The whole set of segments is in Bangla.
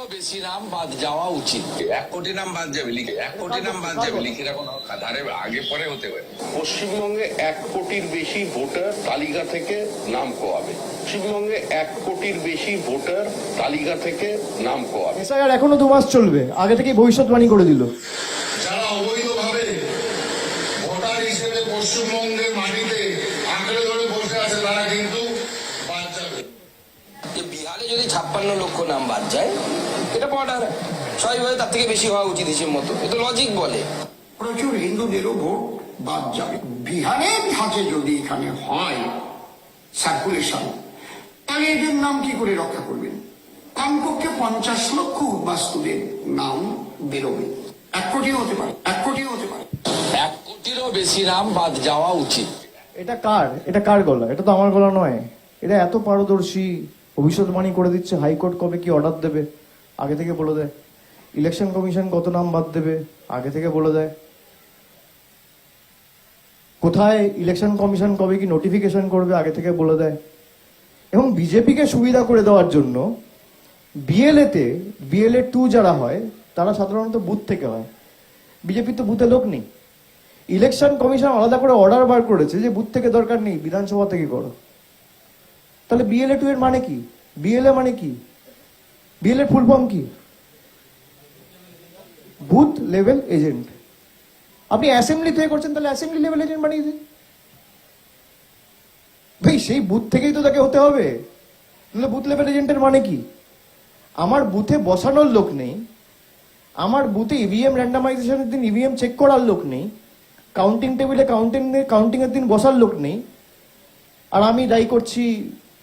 কোটিরও বেশি নাম বাদ যাওয়া উচিত। এক কোটি নাম বাদ যাবে লিখে এক কোটি নাম বাদ যাবে লিখে রাখুন ধারে আগে পরে হতে পারে। পশ্চিমবঙ্গে এক কোটির বেশি ভোটার তালিকা থেকে নাম কোয়াবে। পশ্চিমবঙ্গে এক কোটির বেশি ভোটার তালিকা থেকে নাম কোয়াবে। এসআইআর এখনও দু মাস চলবে। আগে থেকেই ভবিষ্যৎবাণী করে দিল। যারা অবৈধভাবে ভোটার হিসেবে পশ্চিমবঙ্গের মাটিতে আঁকড়ে ধরে বসে আছে তারা কিন্তু বাদ যাবে। যে বিহারে যদি ছাপ্পান্ন লক্ষ নাম বাদ যায় এটা বর্ডার স্বাভাবিকভাবে তার থেকে বেশি হওয়া উচিত হিসেবে মতো। এ তো লজিক বলে। প্রচুর হিন্দুদেরও ভোট বাদ যাবে বিহারের ধাঁচে যদি এখানে হয় সার্কুলেশন তাহলে এদের নাম কি করে রক্ষা করবেন? কমপক্ষে পঞ্চাশ লক্ষ উদ্বাস্তুদের নাম বেরোবে। এক কোটিও হতে পারে এক কোটিও হতে পারে। এক কোটিরও বেশি নাম বাদ যাওয়া উচিত। এটা কার? এটা কার গলা? এটা তো আমার গলা নয়। এটা এত পারদর্শী ভবিষ্যৎবাণী করে দিচ্ছে হাইকোর্ট কবে কি অর্ডার দেবে? আগে থেকে বলে দেয়। ইলেকশন কমিশন কত নাম বাদ দেবে? আগে থেকে বলে দেয়। কোথায় ইলেকশন কমিশন কবে কি নোটিফিকেশন করবে আগে থেকে বলে দেয়। এবং বিজেপিকে সুবিধা করে দেওয়ার জন্য বিএলএ তে বিএলএ টু যারা হয়, তারা সাধারণত বুথ থেকে হয়। বিজেপির তো বুথে লোক নেই। ইলেকশন কমিশন আলাদা করে অর্ডার বার করেছে যে বুথ থেকে দরকার নেই, বিধানসভা থেকে করো। তাহলে বিএলএ টু এর মানে কি? বিএলএ মানে কি? বিএলএ ফুল ফর্ম কি? বুথ লেভেল এজেন্ট আপনি অ্যাসেম্বলি থেকে করছেন, তাহলে অ্যাসেম্বলি লেভেল এজেন্ট বানিয়ে দিন। ভাই, সেই বুথ থেকেই তো তাকে হতে হবে। তাহলে বুথ লেভেল এজেন্টের মানে কি? আমার বুথে বসানোর লোক নেই। আমার বুথে ইভিএম র্যান্ডামাইজেশনের দিন ইভিএম চেক করার লোক নেই। কাউন্টিং টেবিলে কাউন্টিং কাউন্টিংয়ের দিন বসার লোক নেই। আর আমি দায়ী করছি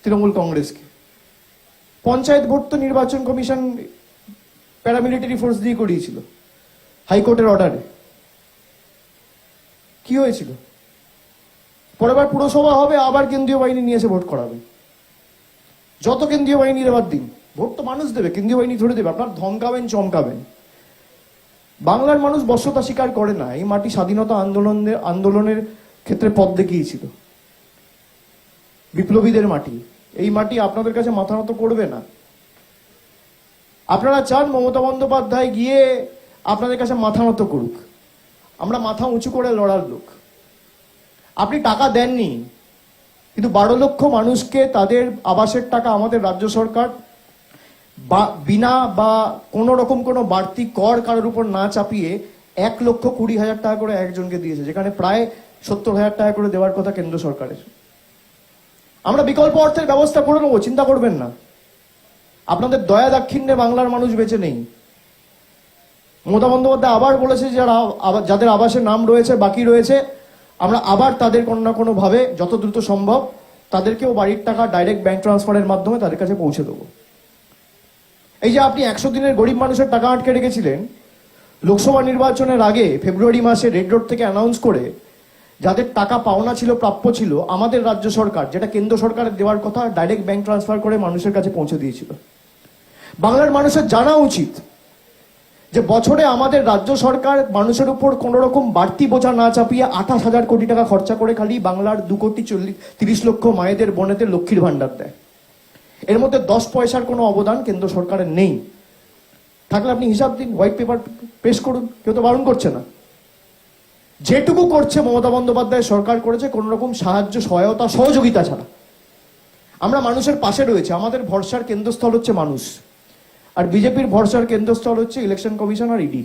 তৃণমূল কংগ্রেসকে। পঞ্চায়েত ভোট তো নির্বাচন কমিশন প্যারামিলিটারি ফোর্স দিয়ে করিয়েছিল, হাইকোর্টের অর্ডারে কি হয়েছিল? পরের পুরসভা হবে, আবার কেন্দ্রীয় বাহিনী নিয়ে এসে ভোট করাবে। যত কেন্দ্রীয় বাহিনী দেওয়ার দিন, ভোট তো মানুষ দেবে, কেন্দ্রীয় বাহিনী ধরে দেবে, আপনার ধমকাবেন, চমকাবেন। বাংলার মানুষ বশ্যতা স্বীকার করে না, এই মাটি স্বাধীনতা আন্দোলনের আন্দোলনের ক্ষেত্রে পথ দেখিয়েছিল। বিপ্লবীদের মাটি। এই মাটি আপনাদের কাছে মাথা নত করবে না। আপনারা চান মমতা বন্দ্যোপাধ্যায় গিয়ে আপনাদের কাছে মাথা নত করুক। আমরা মাথা উঁচু করে লড়ার লোক। আপনি টাকা দেননি, কিন্তু বারো লক্ষ মানুষকে তাদের আবাসের টাকা আমাদের রাজ্য সরকার বা বিনা বা কোনো রকম কোনো বাড়তি কর কারোর উপর না চাপিয়ে এক লক্ষ কুড়ি হাজার টাকা করে একজনকে দিয়েছে, যেখানে প্রায় সত্তর হাজার টাকা করে দেওয়ার কথা কেন্দ্র সরকারের। আমরা বিকল্প অর্থের ব্যবস্থা করে নেব, চিন্তা করবেন না। আপনাদের দয়া দাক্ষিণ্যে বাংলার মানুষ বেঁচে নেই। মমতা বন্দ্যোপাধ্যায় আবার বলেছে যারা যাদের আবাসের নাম রয়েছে, বাকি রয়েছে, আমরা আবার তাদের কোনো না কোনোভাবে যত দ্রুত সম্ভব তাদেরকেও বাড়ির টাকা ডাইরেক্ট ব্যাংক ট্রান্সফারের মাধ্যমে তাদের কাছে পৌঁছে দেবো। এই যে আপনি একশো দিনের গরিব মানুষের টাকা আটকে রেখেছিলেন, লোকসভা নির্বাচনের আগে ফেব্রুয়ারি মাসে রেড রোড থেকে অ্যানাউন্স করে যাদের টাকা পাওনা ছিল, প্রাপ্য ছিল, আমাদের রাজ্য সরকার, যেটা কেন্দ্র সরকারের দেওয়ার কথা ডাইরেক্ট ব্যাংক ট্রান্সফার করে মানুষের কাছে পৌঁছে দিয়েছিল। বাংলার মানুষের জানা উচিত যে, বছরে আমাদের রাজ্য সরকার মানুষের উপর কোন রকম বাড়তি বোঝা না চাপিয়ে আঠাশ হাজার কোটি টাকা খরচা করে খালি বাংলার দু কোটি চল্লিশ, তিরিশ লক্ষ মায়েদের বোনেদের লক্ষ্মীর ভান্ডার দেয়। এর মধ্যে দশ পয়সার কোনো অবদান কেন্দ্র সরকারের নেই। থাকলে আপনি হিসাব দিন হোয়াইট পেপার পেশ করুন, কেউ তো বারণ করছে না। যেটুকু করছে মমতা বন্দ্যোপাধ্যায় সরকার করেছে কোন রকম সাহায্য, সহায়তা, সহযোগিতা ছাড়া। আমরা মানুষের পাশে রয়েছে, আমাদের ভরসার কেন্দ্রস্থল হচ্ছে মানুষ। আর বিজেপির ভরসার কেন্দ্রস্থল হচ্ছে ইলেকশন কমিশন আর ইডি।